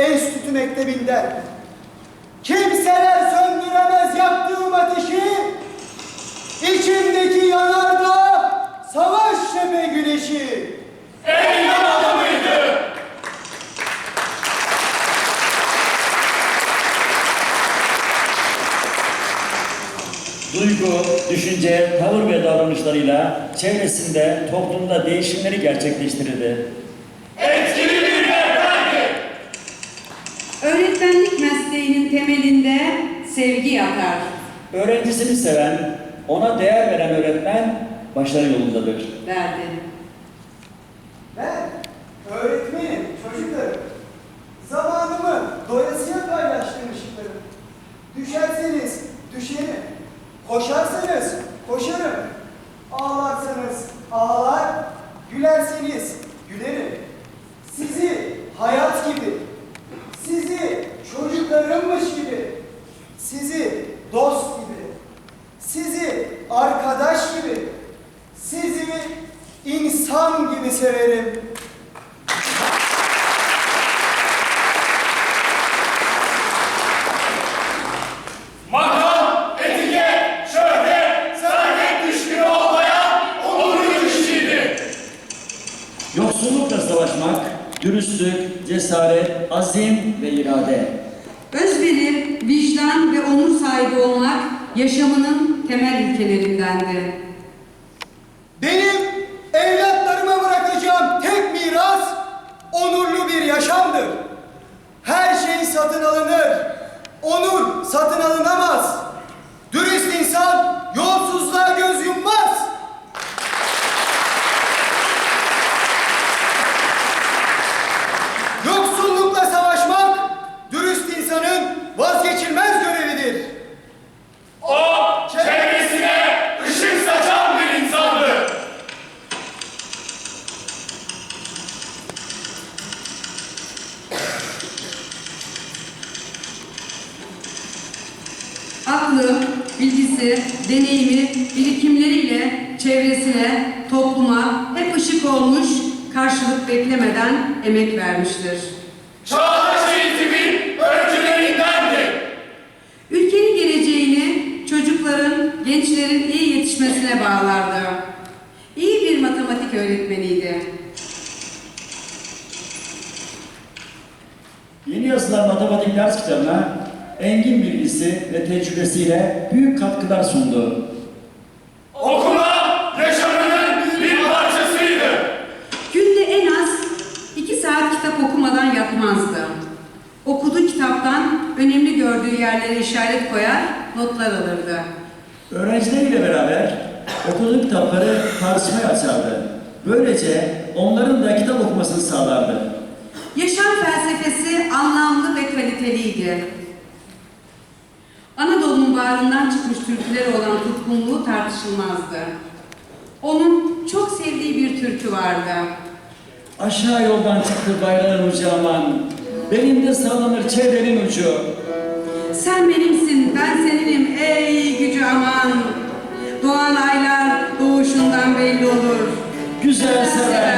Enstitüsü Mektebi'nden. Kimseler söndüremez yaktığım ateşi, içimdeki yanardağ, savaş tepe güneşi. Eylem adamıydı. Duygu, düşünce, tavır ve davranışlarıyla çevresinde, toplumda değişimleri gerçekleştirirdi. Öğretmenlik mesleğinin temelinde sevgi yatar. Öğrencisini seven, ona değer veren öğretmen başarı yolundadır. derdi. Ben öğretmenim çocuklarım. Zamanımı doyasıya paylaştığım ışıklarım. Düşerseniz düşerim. Koşarsanız koşarım. Ağlarsanız ağlar. Gülerseniz gülerim. Sizi hayat gibi, sizi çocuklarımmış gibi, sizi dost gibi, sizi arkadaş gibi, sizi insan gibi severim. Makam, etiket, şöhret, servet düşkünü olmayan onurlu kişiydi. Yoksullukla savaşmak, dürüstlük, cesaret, azim ve irade. Özveri, vicdan ve onur sahibi olmak yaşamının temel ilkelerindendi. Satın alınamaz. Aklı, bilgisi, deneyimi, birikimleriyle çevresine, topluma hep ışık olmuş, karşılık beklemeden emek vermiştir. Çağdaş eğitimin öncülerindendi. Ülkenin geleceğini çocukların, gençlerin iyi yetişmesine bağlardı. İyi bir matematik öğretmeniydi. Yeni yazılan matematik ders kitabına engin bilgisi ve tecrübesiyle büyük katkılar sundu. Okuma yaşamının bir parçasıydı. Günde en az iki saat kitap okumadan yatmazdı. Okuduğu kitaptan önemli gördüğü yerlere işaret koyar, notlar alırdı. Öğrencileriyle beraber okuduğu kitapları tartışmaya açardı. Böylece onların da kitap okumasını sağlardı. Yaşam felsefesi anlamlı ve kaliteliydi. Bağrından çıkmış türküleri olan tutkunluğu tartışılmazdı. Onun çok sevdiği bir türkü vardı. Aşağı yoldan çıktı bayrağın ucu aman. Benim de sallanır çevrenin ucu. Sen benimsin, ben seninim ey gücü aman. Doğan aylar doğuşundan belli olur. Güzel olur.